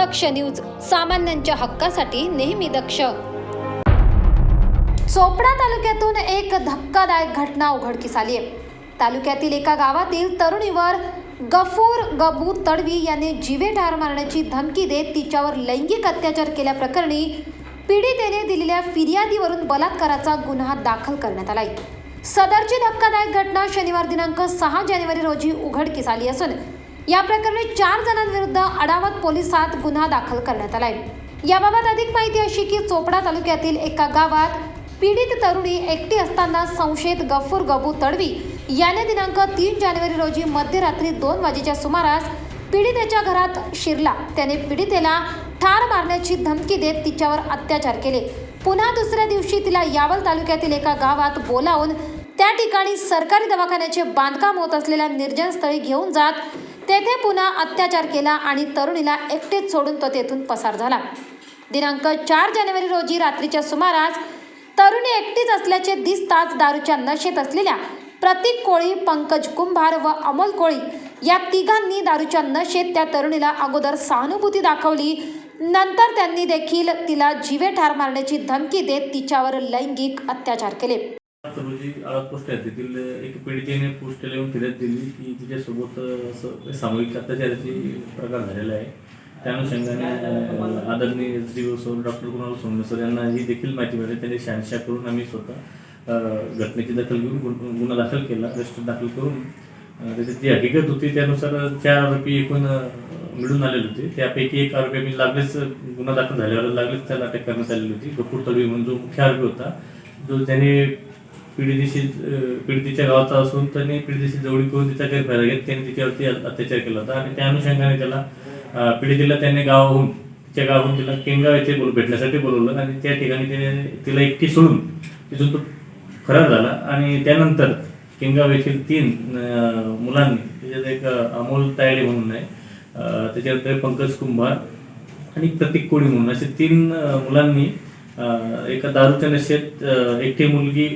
दक्ष news सामान्यांच्या हक्कासाठी नेहमी दक्ष. चोपडा तालुक्यातून एक धक्कादायक घटना उघडकीस आली आहे. तालुक्यातील एका गावातील तरुणीवर गफूर गबू तडवी याने जीवे ठार मारण्याची धमकी देत तिच्यावर लैंगिक अत्याचार केल्याप्रकरणी पीडितेने दिलेल्या फिर्यादीवरून बलात्काराचा गुन्हा दाखल करण्यात आलाय. सदरची धक्कादायक घटना शनिवार दिनांक सहा जानेवारी रोजी उघडकीस आली असून या प्रकरणी चार जणांविरुद्ध अडावत पोलिसात गुन्हा दाखल करण्यात आलाय. याबाबत अधिक माहिती अशी की चोपडा तालुक्यातील एका गावात पीडित तरुणी एकटी असताना संशयित गफूर गबू तडवी याने दिनांक तीन जानेवारी रोजी मध्यरात्री दोन वाजेच्या सुमारास पीडितेच्या घरात शिरला. त्याने पीडितेला ठार मारण्याची धमकी देत तिच्यावर अत्याचार केले. पुन्हा दुसऱ्या दिवशी तिला यावल तालुक्यातील एका गावात बोलावून त्या ठिकाणी सरकारी दवाखान्याचे बांधकाम होत असलेल्या निर्जन स्थळी घेऊन जात तेथे पुन्हा अत्याचार केला आणि तरुणीला एकटेच सोडून तो तेथून पसार झाला. दिनांक चार जानेवारी रोजी रात्रीच्या सुमारास तरुणी एकटीच असल्याचे दिसताच दारूच्या नशेत असलेल्या प्रतीक कोळी पंकज कुंभार व अमोल कोळी या तिघांनी दारूच्या नशेत त्या तरुणीला अगोदर सहानुभूती दाखवली. नंतर त्यांनी देखील तिला जीवे ठार मारण्याची धमकी देत तिच्यावर लैंगिक अत्याचार केले. रोजी पोस्ट आहे तेथील एक पीडितेने पोस्ट लिहून फिर्याद दिली की तिच्यासोबत असं सामूहिक अत्याचाराचे प्रकार झालेला आहे. त्या अनुषंगाने अं, आदरणीय Shri sir doctor Kunal Somne sir यांना ही देखील माहिती मिळाली. त्यांनी शहानिशा करून आम्ही स्वतः घटनेची दखल घेऊन गुन्हा दाखल केला रजिस्टर दाखल करून त्याची जी हकीकत होती त्यानुसार चार आरोपी एकूण मिळून आलेले होते. त्यापैकी एक आरोपी आम्ही लागलेच गुन्हा दाखल झाल्यावर लागलेच त्याला अटक करण्यात आलेली होती. गपूर तडवी म्हणून जो मुख्य आरोपी होता जो त्याने पीडितीशी पीडितीच्या गावाचा असून त्यांनी पीडितीशी जवळी करून तिचा गैरफायदा घेत त्यांनी तिच्यावरती अत्याचार केला होता. आणि त्या अनुषंगाने त्याला पीडितीला त्यांनी गावाहून तिच्या गावाहून तिला केंगाव येथे बोल भेटण्यासाठी बोलवलं. आणि त्या ठिकाणी त्याने तिला एकटी सोडून तिथून तो फरार झाला. आणि त्यानंतर केंगाव येथील तीन मुलांनी त्याच्यात एक अमोल तायडे म्हणून आहे त्याच्यानंतर पंकज कुंभार आणि प्रतीक कोळी म्हणून असे तीन मुलांनी एका दारूच्या नशेत एकटी मुलगी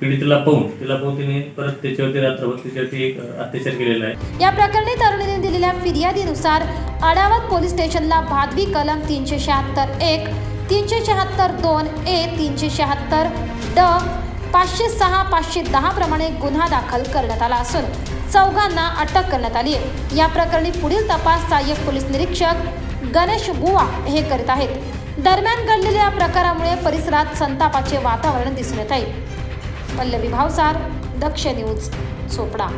पीडितेला पाहून तिला पाहून तिने परत त्याच्यावरती रात्रभर तिच्यावरती एक अत्याचार केलेला आहे. या प्रकरणी तरुणीने दिलेल्या फिर्यादीनुसार आडावत पोलीस स्टेशनला भादवी कलम तीनशे शहात्तर एक तीनशे शहात्तर दोन ए तीनशे शहात्तर ड पाचशे सहा पाचशे दहा प्रमाणे गुन्हा दाखल करण्यात आला असून चौघांना अटक करण्यात आली आहे. या प्रकरणी पुढील तपास सहाय्यक पोलीस निरीक्षक गणेश बुवा हे करीत आहेत. दरम्यान घडलेल्या या प्रकारामुळे परिसरात संतापाचे वातावरण दिसून येत आहे. पल्लवी भावसार दक्ष न्यूज चोपडा